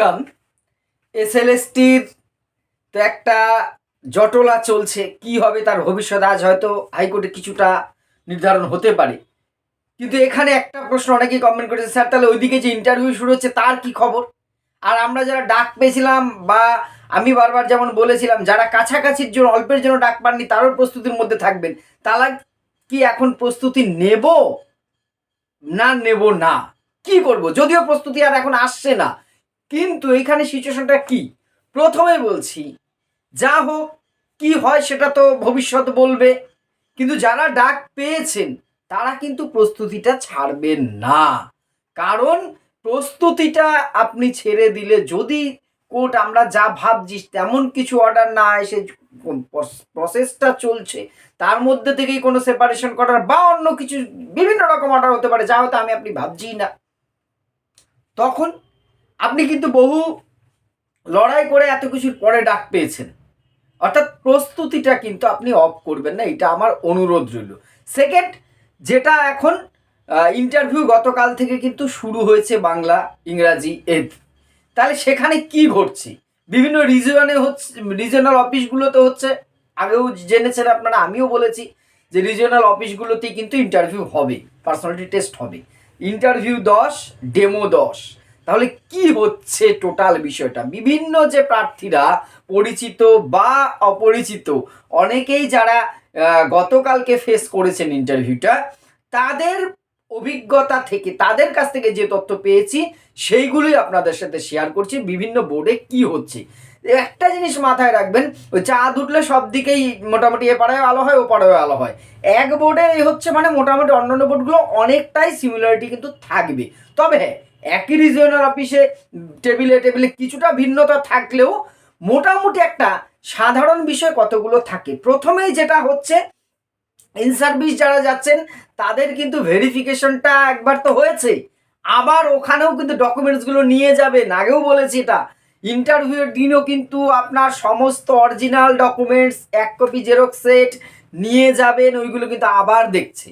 Welcome এসএলএসটির তো একটা জটলা চলছে। কি হবে তার ভবিষ্যৎ আজ হয়তো হাইকোর্টে কিছুটা নির্ধারণ হতে পারে। কিন্তু এখানে একটা প্রশ্ন অনেকেই কমেন্ট করেছে, স্যার, তাহলে ওইদিকে যে ইন্টারভিউ শুরু হচ্ছে, তার কি খবর? আর আমরা যারা ডাক পেয়েছিলাম বা আমি বারবার যেমন বলেছিলাম, যারা কাছাকাছির জন্য, অল্পের জন্য ডাক পাননি, তারও প্রস্তুতির মধ্যে থাকবেন। তারা কি এখন প্রস্তুতি নেব? না নেব না। কি করব? যদিও প্রস্তুতি আর এখন আসছে না। কিন্তু এখানে সিচুয়েশনটা কি? প্রথমে বলছি, যা হোক, কি হয় সেটা তো ভবিষ্যৎ বলবে। কিন্তু যারা ডাক পেয়েছেন, তারা কিন্তু প্রস্তুতিটা ছাড়বেন না। কারণ প্রস্তুতিটা আপনি ছেড়ে দিলে যদি কোর্ট আমরা যা ভাবছি, তেমন কিছু অর্ডার না এসে প্রসেসটা চলছে, তার মধ্যে থেকেই কোনো সেপারেশন করার বা অন্য কিছু বিভিন্ন রকম অর্ডার হতে পারে, যা হয়তো আমি আপনি ভাবছি না। তখন আপনি কিন্তু বহু লড়াই করে এত কিছুর পরে ডাক পেয়েছেন। অর্থাৎ প্রস্তুতিটা কিন্তু আপনি অফ করবেন না, এটা আমার অনুরোধ রইল। সেকেন্ড যেটা এখন ইন্টারভিউ গতকাল থেকে কিন্তু শুরু হয়েছে বাংলা, ইংরাজি, এদ। তাহলে সেখানে কি ঘটছে? বিভিন্ন রিজনে হচ্ছে রিজনাল অফিসগুলোতে হচ্ছে, আগেও জেনেছেন আপনারা, আমিও বলেছি যে রিজনাল অফিসগুলোতেই কিন্তু ইন্টারভিউ হবে পার্সোনালিটি টেস্ট হবে। ইন্টারভিউ দশ ডেমো দশ। তাহলে কি হচ্ছে টোটাল বিষয়টা? বিভিন্ন যে প্রার্থীরা পরিচিত বা অপরিচিত, অনেকেই যারা গতকালকে ফেস করেছেন ইন্টারভিউটা তাদের অভিজ্ঞতা থেকে, তাদের কাছ থেকে যে তথ্য পেয়েছি, সেইগুলোই আপনাদের সাথে শেয়ার করছি, বিভিন্ন বোর্ডে কি হচ্ছে। একটা জিনিস মাথায় রাখবেন, ওই চাঁদ উঠলে সব দিকেই মোটামুটি এ পাড়ায় আলো হয়, ও পাড়ায় আলো হয়। এক বোর্ডে এই হচ্ছে মানে মোটামুটি অন্যান্য বোর্ডগুলো অনেকটাই সিমিলারিটি কিন্তু থাকবে। তবে হ্যাঁ একই রিজিওনাল অফিসে টেবিলে টেবিলে কিছুটা ভিন্নতা থাকলেও মোটামুটি একটা সাধারণ বিষয় কতগুলো থাকে? প্রথমেই যেটা হচ্ছে ইন সার্ভিস যারা যাচ্ছেন, তাদের কিন্তু ভেরিফিকেশনটা একবার তো হয়েছে আবার ওখানেও কিন্তু ডকুমেন্টসগুলো নিয়ে যাবেন। আগেও বলেছি এটা। ইন্টারভিউয়ের দিনও কিন্তু আপনার সমস্ত অরিজিনাল ডকুমেন্টস এক কপি জেরক্স সেট নিয়ে যাবেন, ওইগুলো কিন্তু আবার দেখছে।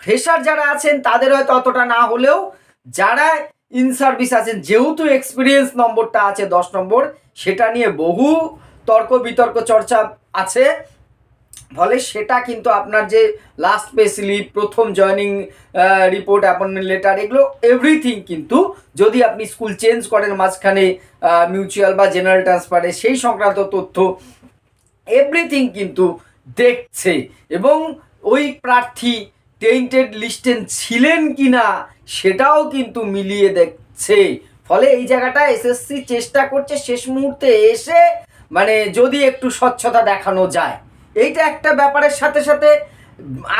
ফ্রেশার যারা আছেন, তাদের হয়তো অতটা না হলেও যারা ইন সার্ভিস আছেন, যেহেতু এক্সপিরিয়েন্স নম্বরটা আছে দশ নম্বর, সেটা নিয়ে বহু তর্ক বিতর্ক চর্চা আছে। ফলে সেটা কিন্তু আপনার যে লাস্ট পে স্লিপ প্রথম জয়নিং রিপোর্ট অ্যাপয়েন্টমেন্ট লেটার এগুলো এভরিথিং কিন্তু যদি আপনি স্কুল চেঞ্জ করেন মাঝখানে মিউচুয়াল বা জেনারেল ট্রান্সফারে সেই সংক্রান্ত তথ্য এভরিথিং কিন্তু দেখছে। এবং ওই প্রার্থী টেন্টেড লিস্টেন ছিলেন কি না সেটাও কিন্তু মিলিয়ে দেখছে। ফলে এই জায়গাটা এসএসসি চেষ্টা করছে শেষ মুহূর্তে এসে মানে যদি একটু স্বচ্ছতা দেখানো যায়। এইটা একটা ব্যাপারের সাথে সাথে,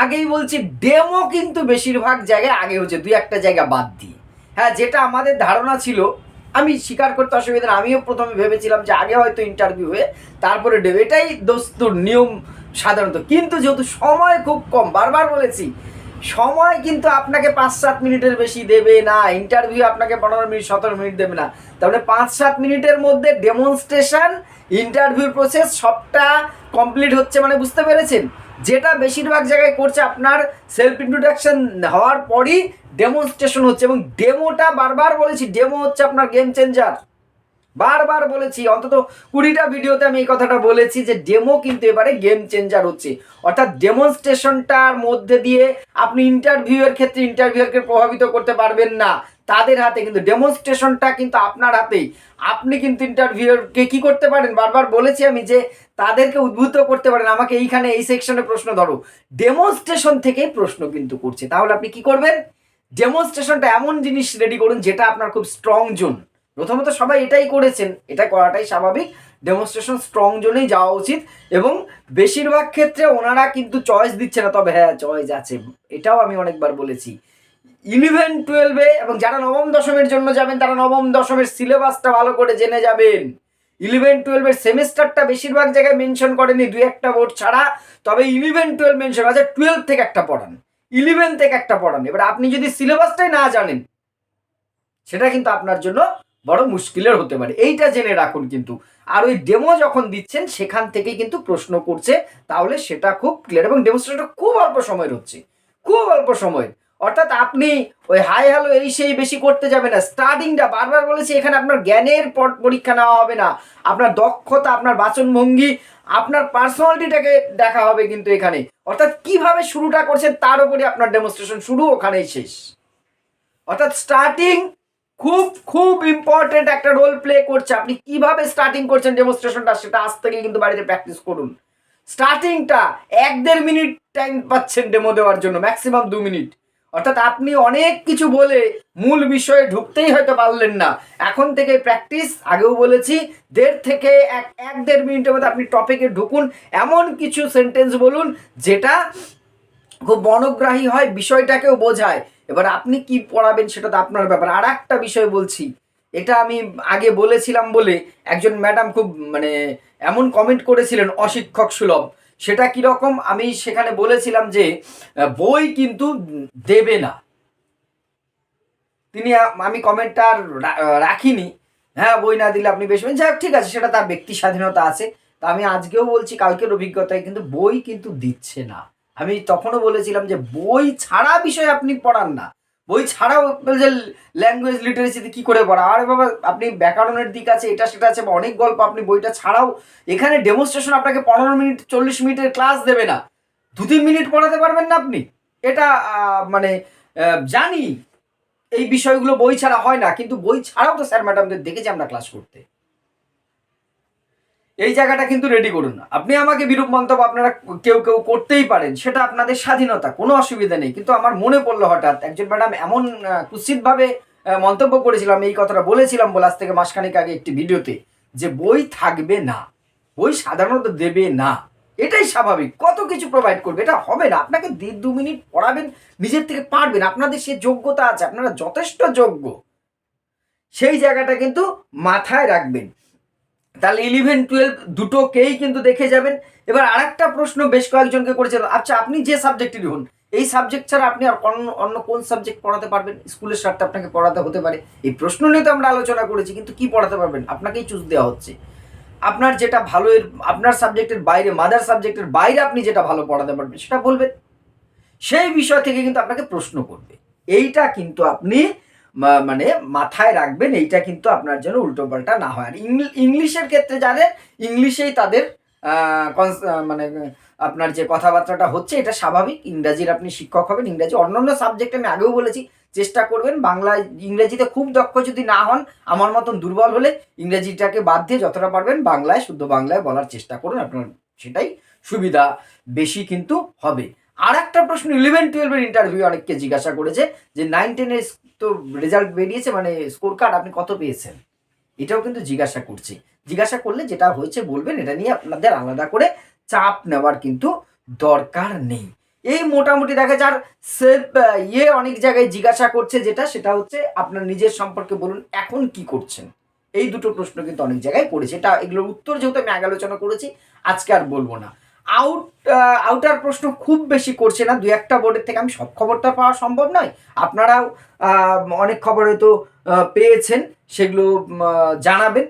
আগেই বলছি ডেমো কিন্তু বেশিরভাগ জায়গায় আগে হচ্ছে দুই একটা জায়গা বাদ দিয়ে। হ্যাঁ যেটা আমাদের ধারণা ছিল, আমি স্বীকার করতে অসুবিধা আমিও প্রথমে ভেবেছিলাম যে আগে হয়তো ইন্টারভিউ হয়ে তারপরে ডেমো এটাই দোস্তুর নিয়ম সাধারণত। কিন্তু যেহেতু সময় খুব কম, বারবার বলেছি সময় কিন্তু আপনাকে পাঁচ সাত মিনিটের বেশি দেবে না ইন্টারভিউ আপনাকে পনেরো মিনিট, সতেরো মিনিট দেবে না। তাহলে পাঁচ সাত মিনিটের মধ্যে ডেমনস্ট্রেশন ইন্টারভিউ প্রসেস সবটা কমপ্লিট হচ্ছে মানে বুঝতে পেরেছেন? যেটা বেশিরভাগ জায়গায় করছে আপনার সেলফ ইন্ট্রোডাকশন হওয়ার পরই ডেমনস্ট্রেশন হচ্ছে এবং ডেমোটা বারবার বলেছি ডেমো হচ্ছে আপনার গেম চেঞ্জার বারবার বলেছি, অন্তত কুড়িটা ভিডিওতে আমি এই কথাটা বলেছি যে ডেমো কিন্তু এবারে গেম চেঞ্জার হচ্ছে। অর্থাৎ ডেমনস্ট্রেশনটার মধ্যে দিয়ে আপনি ইন্টারভিউয়ের ক্ষেত্রে ইন্টারভিউয়ারকে প্রভাবিত করতে পারবেন না। তাদের হাতে কিন্তু ডেমনস্ট্রেশনটা কিন্তু আপনার হাতেই। আপনি কিন্তু ইন্টারভিউয়ারকে কি করতে পারেন? বারবার বলেছি আমি যে তাদেরকে উদ্বুদ্ধ করতে পারেন। আমাকে এইখানে এই সেকশনে প্রশ্ন ধরো। ডেমনস্ট্রেশন থেকেই প্রশ্ন কিন্তু করছে। তাহলে আপনি কি করবেন? ডেমনস্ট্রেশনটা এমন জিনিস রেডি করুন যেটা আপনার খুব স্ট্রং জোন প্রথমত সবাই এটাই করেছেন। এটা করাটাই স্বাভাবিক। ডেমনস্ট্রেশন স্ট্রং জোনেই যাওয়া উচিত এবং বেশিরভাগ ক্ষেত্রে ওনারা কিন্তু চয়েস দিচ্ছে না। তবে হ্যাঁ চয়েস আছে। এটাও আমি অনেকবার বলেছি। ইলেভেন টুয়েলভে এবং যারা নবম দশমের জন্য যাবেন, তারা নবম দশমের সিলেবাসটা ভালো করে জেনে যাবেন। ইলেভেন টুয়েলভের সেমিস্টারটা বেশিরভাগ জায়গায় মেনশন করেনি দুই একটা বোর্ড ছাড়া। তবে ইলেভেন টুয়েলভ মেনশন আছে। টুয়েলভ থেকে একটা পড়ান। ইলেভেন থেকে একটা পড়ান। এবার আপনি যদি সিলেবাসটাই না জানেন, সেটা কিন্তু আপনার জন্য বড় মুশকিলের হতে পারে। এইটা জেনে রাখুন কিন্তু। আর ওই ডেমো যখন দিচ্ছেন, সেখান থেকেই কিন্তু প্রশ্ন করছে। তাহলে সেটা খুব ক্লিয়ার এবং ডেমোস্ট্রেশনটা খুব অল্প সময়ের হচ্ছে। খুব অল্প সময়ের। অর্থাৎ আপনি ওই হাই হ্যালো এই সেই বেশি করতে যাবে না। স্টার্টিংটা বারবার বলেছি, এখানে আপনার জ্ঞানের পর- পরীক্ষা নেওয়া হবে না। আপনার দক্ষতা, আপনার বাচনভঙ্গি, আপনার পার্সোনালিটিটাকে দেখা হবে কিন্তু এখানে। অর্থাৎ কীভাবে শুরুটা করছেন, তার উপরে আপনার ডেমনস্ট্রেশন শুরু, ওখানেই শেষ। অর্থাৎ স্টার্টিং খুব খুব ইম্পর্টেন্ট একটা রোল প্লে করছে। আপনি কীভাবে স্টার্টিং করছেন ডেমনস্ট্রেশনটা সেটা আজ থেকে কিন্তু বাড়িতে প্র্যাকটিস করুন। স্টার্টিংটা এক দেড় মিনিট টাইম পাচ্ছেন ডেমো দেওয়ার জন্য ম্যাক্সিমাম দু মিনিট অর্থাৎ আপনি অনেক কিছু বলে মূল বিষয়ে ঢুকতেই হয়তো পারলেন না। এখন থেকে প্র্যাকটিস আগেও বলেছি, দেড় থেকে এক এক দেড় মিনিটের মধ্যে আপনি টপিকে ঢুকুন, এমন কিছু সেন্টেন্স বলুন, যেটা খুব মনোগ্রাহী হয়, বিষয়টাকেও বোঝায়। এবার আপনি কি পড়াবেন সেটা তো আপনার ব্যাপার। আর একটা বিষয় বলছি, এটা আমি আগে বলেছিলাম বলে একজন ম্যাডাম খুব মানে এমন কমেন্ট করেছিলেন, অশিক্ষক সুলভ। সেটা কীরকম? আমি সেখানে বলেছিলাম যে, বই কিন্তু দেবে না। তিনি আমি কমেন্টটা রাখিনি। হ্যাঁ বই না দিলে আপনি বেশি যাই ঠিক আছে, সেটা তার ব্যক্তি স্বাধীনতা আছে। তা আমি আজকেও বলছি, কালকের অভিজ্ঞতায় কিন্তু বই কিন্তু দিচ্ছে না। আমি তখনও বলেছিলাম যে বই ছাড়া বিষয় আপনি পড়ান না। বই ছাড়াও যে ল্যাঙ্গুয়েজ লিটারেসিতে কী করে পড়া? আরে বাবা, আপনি ব্যাকরণের দিক আছে, এটা সেটা আছে, বা অনেক গল্প আপনি বইটা ছাড়াও এখানে ডেমনস্ট্রেশন আপনাকে পনেরো মিনিট, চল্লিশ মিনিটের ক্লাস দেবে না। দু তিন মিনিট পড়াতে পারবেন না আপনি। এটা মানে জানি এই বিষয়গুলো বই ছাড়া হয় না, কিন্তু বই ছাড়াও তো স্যার ম্যাডামদের দেখেছি আমরা ক্লাস করতে। এই জায়গাটা কিন্তু রেডি করুন আপনি আমাকে বিরূপ মন্তব্য আপনারা কেউ কেউ করতেই পারেন, সেটা আপনাদের স্বাধীনতা, কোনো অসুবিধা নেই। কিন্তু আমার মনে পড়ল হঠাৎ, একজন ম্যাডাম এমন কুৎসিতভাবে মন্তব্য করেছিলাম এই কথাটা বলেছিলাম বলে আজ থেকে মাসখানেক আগে একটি ভিডিওতে, যে বই থাকবে না, বই সাধারণত দেবে না। এটাই স্বাভাবিক, কত কিছু প্রোভাইড করবে, এটা হবে না। আপনাকে দেড় দু মিনিট পড়াবেন, নিজের থেকে পারবেন, আপনাদের সে যোগ্যতা আছে, আপনারা যথেষ্ট যোগ্য। সেই জায়গাটা কিন্তু মাথায় রাখবেন। তাহলে ইলেভেন টুয়েলভ দুটোকেই কিন্তু দেখে যাবেন। এবার আরেকটা প্রশ্ন বেশ কয়েকজনকে করেছিল। আচ্ছা আপনি যে সাবজেক্টেরই হন এই সাবজেক্ট ছাড়া আপনি আর অন্য কোন সাবজেক্ট পড়াতে পারবেন? স্কুলের স্বার্থে আপনাকে পড়াতে হতে পারে। এই প্রশ্ন নিয়ে তো আমরা আলোচনা করেছি, কিন্তু কি পড়াতে পারবেন? আপনাকেই চুজ দেওয়া হচ্ছে। আপনার যেটা ভালো আপনার সাবজেক্টের বাইরে মাদার সাবজেক্টের বাইরে আপনি যেটা ভালো পড়াতে পারবেন, সেটা বলবেন। সেই বিষয় থেকে কিন্তু আপনাকে প্রশ্ন করবে। এইটা কিন্তু আপনি মানে মাথায় রাখবেন, এইটা কিন্তু আপনার জন্য উল্টোপাল্টা না হয়। আর ইংলি- ইংলিশের ক্ষেত্রে যাদের ইংলিশেই তাদের মানে আপনার যে কথাবার্তাটা হচ্ছে, এটা স্বাভাবিক। ইংরাজির আপনি শিক্ষক হবেন, ইংরাজি অন্যান্য সাবজেক্টে আমি আগেও বলেছি, চেষ্টা করবেন। বাংলায় ইংরেজিতে খুব দক্ষ যদি না হন, আমার মতন দুর্বল হলে ইংরেজিটাকে বাদ দিয়ে যতটা পারবেন বাংলায়, শুদ্ধ বাংলায় বলার চেষ্টা করুন, আপনার সেটাই সুবিধা বেশি কিন্তু হবে। আর একটা প্রশ্ন ইলেভেন টুয়েলভের ইন্টারভিউ অনেককে জিজ্ঞাসা করেছে যে নাইন টেনের তো রেজাল্ট বেরিয়েছে মানে স্কোর কার্ড আপনি কত পেয়েছেন? এটাও কিন্তু জিজ্ঞাসা করছি। জিজ্ঞাসা করলে যেটা হয়েছে বলবেন, এটা নিয়ে আপনাদের আলাদা করে চাপ নেওয়ার কিন্তু দরকার নেই। এই মোটামুটি দেখা যার সেফ ইয়ে অনেক জায়গায় জিজ্ঞাসা করছে যেটা, সেটা হচ্ছে আপনার নিজের সম্পর্কে বলুন, এখন কি করছেন? এই দুটো প্রশ্ন কিন্তু অনেক জায়গায় করেছে এটা এগুলোর উত্তর যেহেতু আমি আগে আলোচনা করেছি, আজকে আর বলব না। আউট আউটার প্রশ্ন খুব বেশি করছে না। দু একটা বোর্ডের থেকে আমি সব খবরটা পাওয়া সম্ভব নয়। আপনারাও অনেক খবর হয়তো পেয়েছেন, সেগুলো জানাবেন।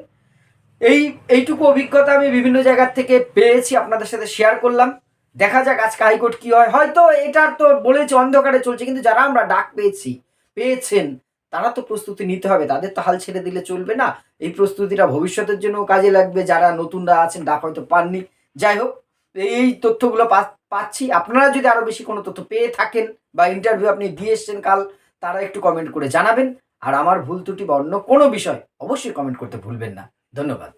এই, এইটুকু অভিজ্ঞতা আমি বিভিন্ন জায়গার থেকে পেয়েছি, আপনাদের সাথে শেয়ার করলাম। দেখা যাক আজকে হাইকোর্ট কি হয়। হয়তো এটার তো বলেছে, অন্ধকারে চলছে, কিন্তু যারা আমরা ডাক পেয়েছি, পেয়েছেন, তারা তো প্রস্তুতি নিতে হবে। তাদের তো হাল ছেড়ে দিলে চলবে না। এই প্রস্তুতিটা ভবিষ্যতের জন্য কাজে লাগবে। যারা নতুনরা আছেন, ডাক হয়তো পাননি। যাই হোক এই তথ্যগুলো পাচ্ছি। আপনারা যদি আরও বেশি কোনো তথ্য পেয়ে থাকেন বা ইন্টারভিউ আপনি দিয়ে এসছেন কাল, তারা একটু কমেন্ট করে জানাবেন। আর আমার ভুল ত্রুটি বা অন্য কোনো বিষয়, অবশ্যই কমেন্ট করতে ভুলবেন না। ধন্যবাদ।